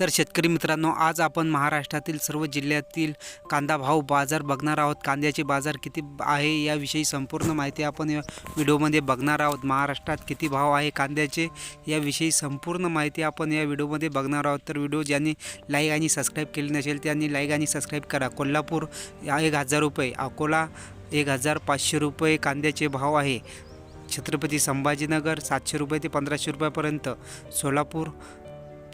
तर शेतकरी मित्रांनो आज आपण महाराष्ट्रातील सर्व जिल्ह्यातील कांदा भाव बाजार बघणार आहोत. कांद्याचे बाजार किती आहे याविषयी संपूर्ण माहिती आपण या व्हिडिओमध्ये बघणार आहोत. महाराष्ट्रात किती भाव आहे कांद्याचे याविषयी संपूर्ण माहिती आपण या व्हिडिओमध्ये बघणार आहोत. तर व्हिडिओ ज्यांनी लाईक आणि सबस्क्राईब केले नसेल त्यांनी लाईक आणि सबस्क्राईब करा. कोल्हापूर या एक हजार रुपये अकोला एक हजार पाचशे रुपये कांद्याचे भाव आहे. छत्रपती संभाजीनगर सातशे रुपये ते पंधराशे रुपयापर्यंत. सोलापूर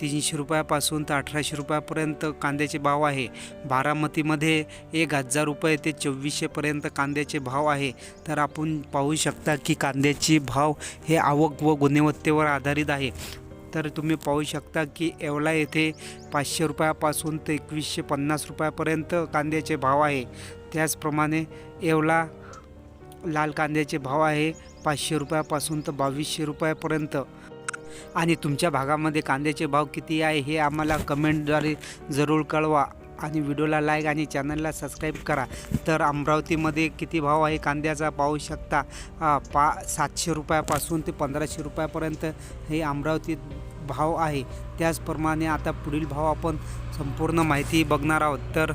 तीनशे रुपयापासून तर अठराशे रुपयापर्यंत कांद्याचे भाव आहे. बारामतीमध्ये एक हजार रुपये ते चोवीसशेपर्यंत कांद्याचे भाव आहे. तर आपण पाहू शकता की कांद्याचे भाव हे आवक व गुणवत्तेवर आधारित आहे. तर तुम्ही पाहू शकता की येवला येथे पाचशे रुपयापासून ते एकवीसशे पन्नास रुपयापर्यंत कांद्याचे भाव आहे. त्याचप्रमाणे येवला लाल कांद्याचे भाव आहे पाचशे रुपयापासून तर बावीसशे रुपयापर्यंत. आणि तुमच्या भागामध्ये कांद्याचे भाव किती आहे हे आम्हाला कमेंटद्वारे जरूर कळवा. आणि व्हिडिओला लाईक आणि चॅनलला सबस्क्राईब करा. तर अमरावतीमध्ये किती भाव आहे कांद्याचा पाहू शकता? पा सातशे रुपयापासून ते पंधराशे रुपयापर्यंत हे अमरावतीत भाव आहे. त्याचप्रमाणे आता पुढील भाव आपण संपूर्ण माहिती बघणार आहोत. तर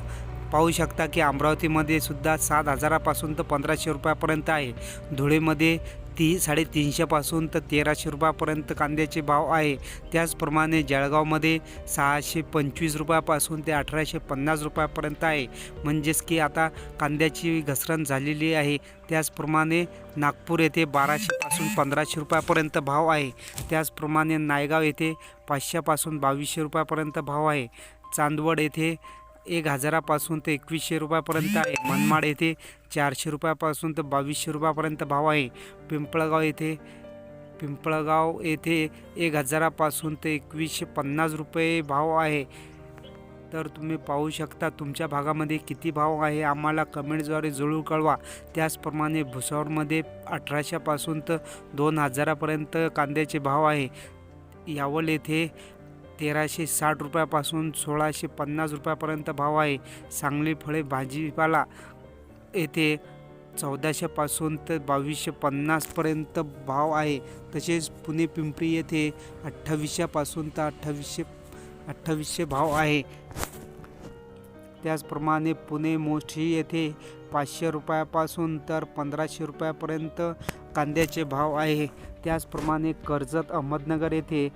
पाहू शकता की अमरावतीमध्ये सुद्धा सात हजारापासून तर पंधराशे रुपयापर्यंत आहे. धुळेमध्ये ती साडेतीनशेपासून तर तेराशे रुपयापर्यंत कांद्याचे भाव आहे. त्याचप्रमाणे जळगावमध्ये सहाशे पंचवीस रुपयापासून ते अठराशे पन्नास रुपयापर्यंत आहे. म्हणजेच की आता कांद्याची घसरण झालेली आहे. त्याचप्रमाणे नागपूर येथे बाराशेपासून पंधराशे रुपयापर्यंत भाव आहे. त्याचप्रमाणे नायगाव येथे पाचशेपासून बावीसशे रुपयापर्यंत भाव आहे. चांदवड येथे एक हजारापासून ते एकवीसशे रुपयापर्यंत आहे. मनमाड येथे चारशे रुपयापासून तर बावीसशे रुपयापर्यंत भाव आहे. पिंपळगाव येथे पिंपळगाव येथे एक हजारापासून ते एकवीसशे पन्नास रुपये भाव आहे. तर तुम्ही पाहू शकता तुमच्या भागामध्ये किती भाव आहे. आम्हाला कमेंटद्वारे जरूर कळवा. त्याचप्रमाणे भुसावळमध्ये अठराशेपासून तर दोन हजारापर्यंत कांद्याचे भाव आहे. यावल येथे तेराशे साठ रुपयापासून सोळाशे पन्नास रुपयापर्यंत भाव आहे. सांगली फळे भाजीपाला येथे चौदाशेपासून तर बावीसशे पन्नासपर्यंत भाव आहे. तसेच पुणे पिंपरी येथे अठ्ठावीसशेपासून तर अठ्ठावीसशे अठ्ठावीसशे भाव आहे. त्याचप्रमाणे पुणे मोठी येथे पाचशे रुपयापासून तर पंधराशे रुपयापर्यंत कांद्याचे भाव आहे. त्याचप्रमाणे कर्जत अहमदनगर येथे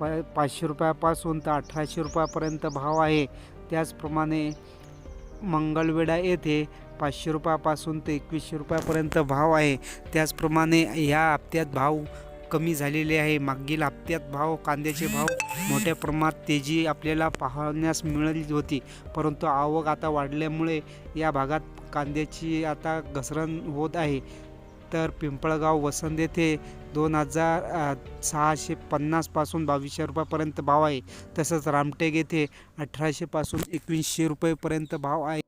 प पाचशे रुपयापासून तर अठराशे रुपयापर्यंत भाव आहे. त्याचप्रमाणे मंगळवेढा येथे पाचशे रुपयापासून ते एकवीसशे रुपयापर्यंत भाव आहे. त्याचप्रमाणे ह्या हप्त्यात भाव कमी झालेले आहे. मागील हप्त्यात भाव कांद्याचे भाव मोठ्या प्रमाणात तेजी आपल्याला पाहण्यास मिळाली होती. परंतु आवक आता वाढल्यामुळे या भागात कांद्याची आता घसरण होत आहे. तर पिंपळगाव वसंत येथे दोन हजार सहाशे पन्नासपासून बावीसशे रुपयापर्यंत भाव आहे. तसंच रामटेक येथे अठराशेपासून एकवीसशे रुपयेपर्यंत भाव आहे.